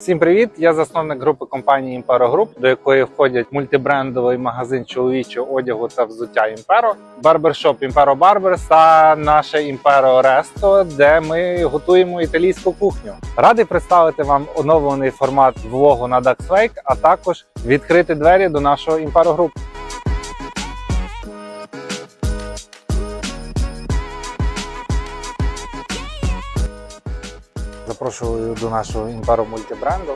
Всім привіт! Я засновник групи компанії Impero Group, до якої входять мультибрендовий магазин чоловічого одягу та взуття Impero, барбершоп Impero Barbers та наше Impero Resto, де ми готуємо італійську кухню. Радий представити вам оновлений формат влогу на DuxWake, а також відкрити двері до нашого Impero Group. Запрошую до нашого імперо мультибренду.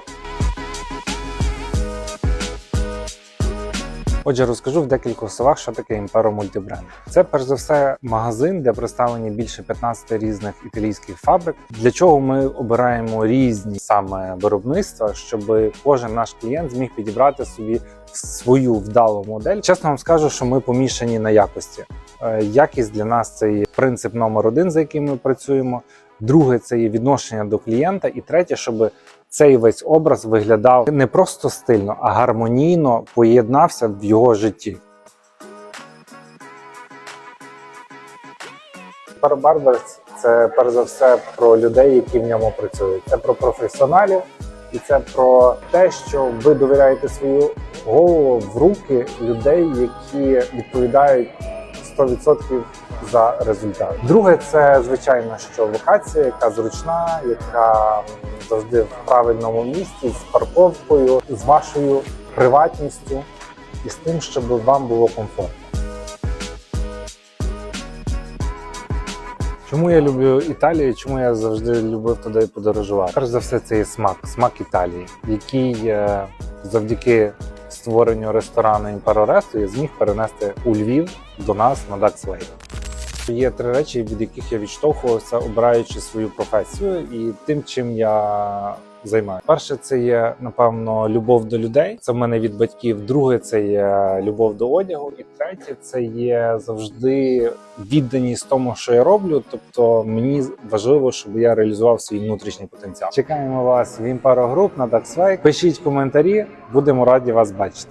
Отже, розкажу в декількох словах, що таке імперо мультибренд. Це перш за все магазин, де представлені більше 15 різних італійських фабрик. Для чого ми обираємо різні саме виробництва, щоб кожен наш клієнт зміг підібрати собі свою вдалу модель. Чесно вам скажу, що ми помішані на якості. Е, Якість для нас це є принцип номер один, за яким ми працюємо. Друге, це є відношення до клієнта, і третє, щоб цей весь образ виглядав не просто стильно, а гармонійно поєднався в його житті. Барберс це перш за все про людей, які в ньому працюють. Це про професіоналів, і це про те, що ви довіряєте свою голову в руки людей, які відповідають 100% за результат. Друге, це звичайно, що локація, яка зручна, яка завжди в правильному місці, з парковкою, з вашою приватністю і з тим, щоб вам було комфортно. Чому я люблю Італію? Чому я завжди любив туди подорожувати? Перш за все, це є смак, смак Італії, який е, завдяки створенню ресторану Імпероресту я зміг перенести у Львів до нас на Даксвей. Є три речі, від яких я відштовхувався, обираючи свою професію і тим, чим я займаю. Перше, це є напевно любов до людей. Це в мене від батьків. Друге, це є любов до одягу. І третє, це є завжди відданість тому, що я роблю. Тобто мені важливо, щоб я реалізував свій внутрішній потенціал. Чекаємо вас в Impero груп на Даксвей. Пишіть коментарі, будемо раді вас бачити.